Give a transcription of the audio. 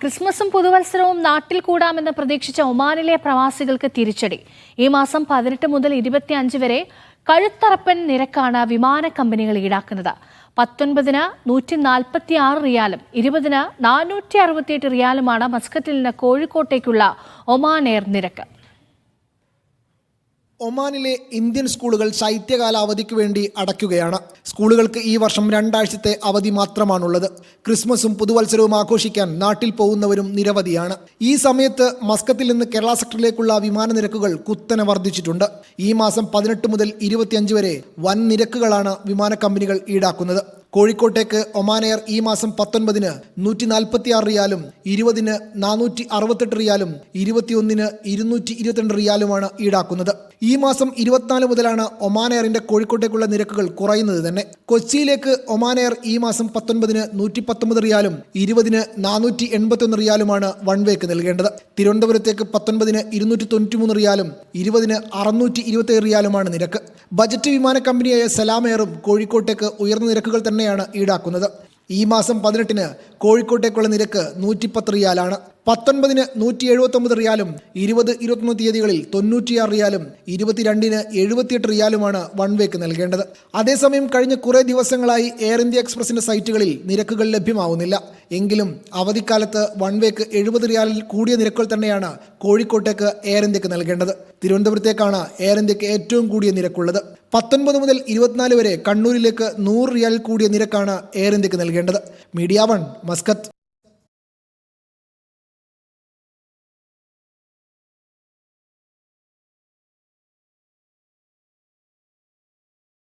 ക്രിസ്മസും പുതുവത്സരവും നാട്ടിൽ കൂടാമെന്ന് പ്രതീക്ഷിച്ച ഒമാനിലെ പ്രവാസികൾക്ക് തിരിച്ചടി. ഈ മാസം പതിനെട്ട് മുതൽ ഇരുപത്തിയഞ്ച് വരെ കഴുത്തറപ്പൻ നിരക്കാണ് വിമാന കമ്പനികൾ ഈടാക്കുന്നത്. പത്തൊൻപതിന് നൂറ്റി നാൽപ്പത്തി ആറ് റിയാലും ഇരുപതിന് നാനൂറ്റി അറുപത്തിയെട്ട് റിയാലുമാണ് മസ്കറ്റിൽ നിന്ന് കോഴിക്കോട്ടേക്കുള്ള ഒമാൻ എയർ നിരക്ക്. ഒമാനിലെ ഇന്ത്യൻ സ്കൂളുകൾ ശൈത്യകാല അവധിക്ക് വേണ്ടി അടയ്ക്കുകയാണ്. സ്കൂളുകൾക്ക് ഈ വർഷം രണ്ടാഴ്ചത്തെ അവധി മാത്രമാണുള്ളത്. ക്രിസ്മസും പുതുവത്സരവും ആഘോഷിക്കാൻ നാട്ടിൽ പോകുന്നവരും നിരവധിയാണ്. ഈ സമയത്ത് മസ്കത്തിൽ നിന്ന് കേരള സെക്ടറിലേക്കുള്ള വിമാന നിരക്കുകൾ കുത്തനെ വർദ്ധിച്ചിട്ടുണ്ട്. ഈ മാസം പതിനെട്ട് മുതൽ ഇരുപത്തിയഞ്ച് വരെ വൻ നിരക്കുകളാണ് വിമാന കമ്പനികൾ ഈടാക്കുന്നത്. കോഴിക്കോട്ടേക്ക് ഒമാൻ എയർ ഈ മാസം പത്തൊൻപതിന് നൂറ്റി നാൽപ്പത്തി ആറ് റിയാലും ഇരുപതിന് നാനൂറ്റി അറുപത്തെട്ട് റിയാലും ഇരുപത്തിയൊന്നിന് ഇരുന്നൂറ്റി ഇരുപത്തിരണ്ട് റിയാലുമാണ് ഈടാക്കുന്നത്. ഈ മാസം ഇരുപത്തിനാല് മുതലാണ് ഒമാൻ എയറിന്റെ കോഴിക്കോട്ടേക്കുള്ള നിരക്കുകൾ കുറയുന്നത് തന്നെ. കൊച്ചിയിലേക്ക് ഒമാൻ എയർ ഈ മാസം പത്തൊൻപതിന് നൂറ്റി പത്തൊമ്പത് റിയാലും ഇരുപതിന് നാനൂറ്റി എൺപത്തിയൊന്ന് റിയാലുമാണ് വൺ വേക്ക് നൽകേണ്ടത്. തിരുവനന്തപുരത്തേക്ക് പത്തൊൻപതിന് ഇരുന്നൂറ്റി തൊണ്ണൂറ്റി മൂന്ന് റിയാലും ഇരുപതിന് അറുന്നൂറ്റി ഇരുപത്തി റിയാലുമാണ് നിരക്ക്. ബജറ്റ് വിമാന കമ്പനിയായ സലാം എയറും കോഴിക്കോട്ടേക്ക് ഉയർന്ന നിരക്കുകൾ തന്നെയാണ് ഈടാക്കുന്നത്. ഈ മാസം പതിനെട്ടിന് കോഴിക്കോട്ടേക്കുള്ള നിരക്ക് നൂറ്റിപ്പത്ത് റിയാലാണ്. പത്തൊൻപതിന് നൂറ്റി എഴുപത്തൊമ്പത് റിയാലും ഇരുപത് ഇരുപത്തൊന്ന് തീയതികളിൽ തൊണ്ണൂറ്റിയാറ് റിയാലും ഇരുപത്തിരണ്ടിന് എഴുപത്തിയെട്ട് റിയാലുമാണ് വൺ വേക്ക് നൽകേണ്ടത്. അതേസമയം കഴിഞ്ഞ കുറേ ദിവസങ്ങളായി എയർ ഇന്ത്യ എക്സ്പ്രസിന്റെ സൈറ്റുകളിൽ നിരക്കുകൾ ലഭ്യമാവുന്നില്ല. എങ്കിലും അവധിക്കാലത്ത് വൺ വേക്ക് എഴുപത് റിയാലിൽ കൂടിയ നിരക്കുകൾ തന്നെയാണ് കോഴിക്കോട്ടേക്ക് എയർ ഇന്ത്യയ്ക്ക് നൽകേണ്ടത്. തിരുവനന്തപുരത്തേക്കാണ് എയർ ഇന്ത്യയ്ക്ക് ഏറ്റവും കൂടിയ നിരക്കുള്ളത്. പത്തൊൻപത് മുതൽ ഇരുപത്തിനാല് വരെ കണ്ണൂരിലേക്ക് നൂറ് റിയാൽ കൂടിയ നിരക്കാണ് എയർ ഇന്ത്യയ്ക്ക് നൽകേണ്ടത്. Media one Muscat.